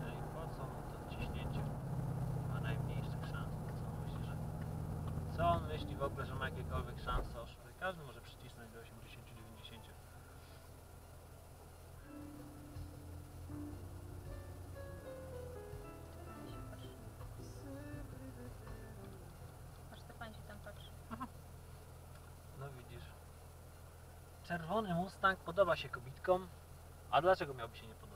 No i po co mu to ciśnięcie ma najmniejszych szans? Co on myśli, że... Co on myśli w ogóle, że ma jakiekolwiek szanse oszły? Każdy może przycisnąć do 80-90. Aż ta pani się tam patrzy. No widzisz. Czerwony Mustang podoba się kobitkom, a dlaczego miałby się nie podobać?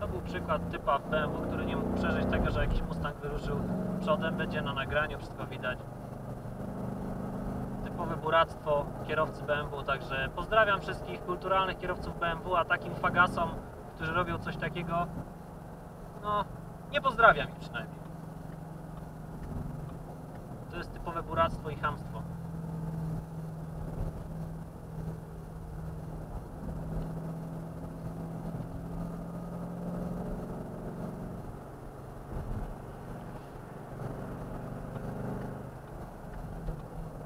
To był przykład typa BMW, który nie mógł przeżyć tego, że jakiś Mustang wyruszył przodem, będzie na nagraniu, wszystko widać. Typowe buractwo kierowcy BMW, także pozdrawiam wszystkich kulturalnych kierowców BMW, a takim fagasom, którzy robią coś takiego, no nie pozdrawiam ich przynajmniej. To jest typowe buractwo i chamstwo.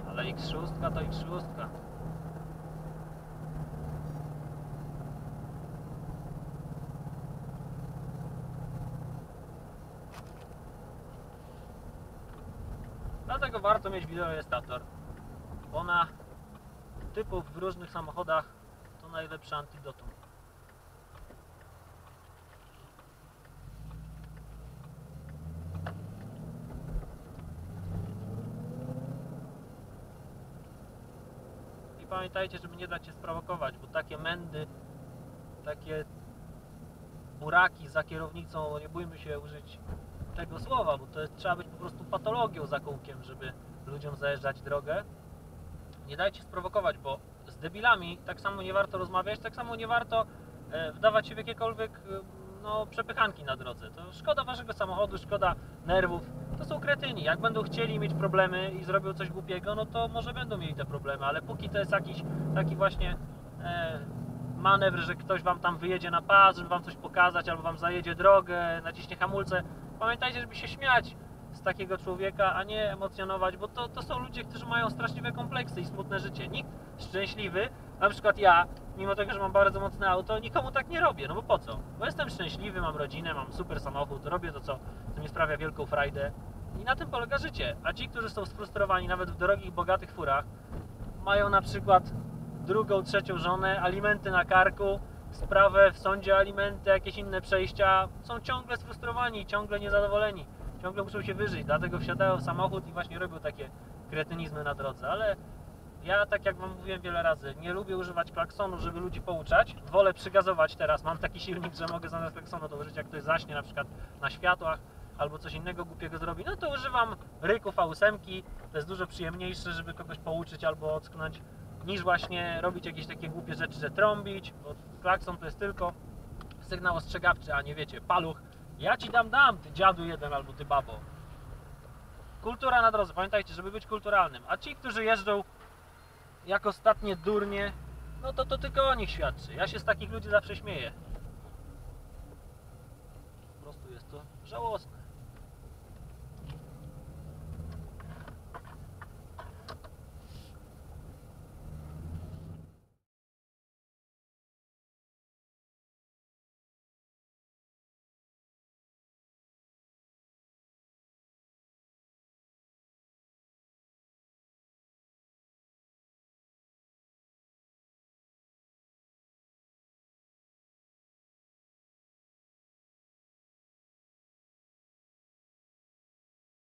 Ale X6 to X6. Dlatego warto mieć wideorejestrator, bo na typów w różnych samochodach to najlepsze antidotum. I pamiętajcie, żeby nie dać się sprowokować, bo takie mędy, takie buraki za kierownicą, nie bójmy się użyć tego słowa, bo to jest, trzeba być po prostu patologią za kółkiem, żeby ludziom zajeżdżać drogę. Nie dajcie sprowokować, bo z debilami tak samo nie warto rozmawiać, tak samo nie warto e, wdawać się w jakiekolwiek e, no, przepychanki na drodze. To szkoda waszego samochodu, szkoda nerwów. To są kretyni. Jak będą chcieli mieć problemy i zrobią coś głupiego, no to może będą mieli te problemy, ale póki to jest jakiś taki właśnie e, manewr, że ktoś wam tam wyjedzie na pas, żeby wam coś pokazać, albo wam zajedzie drogę, naciśnie hamulce, pamiętajcie, żeby się śmiać z takiego człowieka, a nie emocjonować, bo to, to są ludzie, którzy mają straszliwe kompleksy i smutne życie. Nikt szczęśliwy, na przykład ja, mimo tego, że mam bardzo mocne auto, nikomu tak nie robię, no bo po co? Bo jestem szczęśliwy, mam rodzinę, mam super samochód, robię to, co, co mi sprawia wielką frajdę i na tym polega życie. A ci, którzy są sfrustrowani nawet w drogich, bogatych furach, mają na przykład drugą, trzecią żonę, alimenty na karku, sprawę w sądzie, alimenty, jakieś inne przejścia, są ciągle sfrustrowani, ciągle niezadowoleni, ciągle muszą się wyżyć, dlatego wsiadają w samochód i właśnie robią takie kretynizmy na drodze, ale ja, tak jak Wam mówiłem wiele razy, nie lubię używać klaksonu, żeby ludzi pouczać, wolę przygazować teraz, mam taki silnik, że mogę zamiast klaksonu dołożyć, jak ktoś zaśnie na przykład na światłach, albo coś innego głupiego zrobi, no to używam ryków A8, to jest dużo przyjemniejsze, żeby kogoś pouczyć albo ocknąć, niż właśnie robić jakieś takie głupie rzeczy, że trąbić, bo klakson to jest tylko sygnał ostrzegawczy, a nie wiecie, paluch. Ja ci dam, dam, ty dziadu jeden albo ty babo. Kultura na drodze, pamiętajcie, żeby być kulturalnym. A ci, którzy jeżdżą jak ostatnie durnie, no to to tylko o nich świadczy. Ja się z takich ludzi zawsze śmieję. Po prostu jest to żałosne.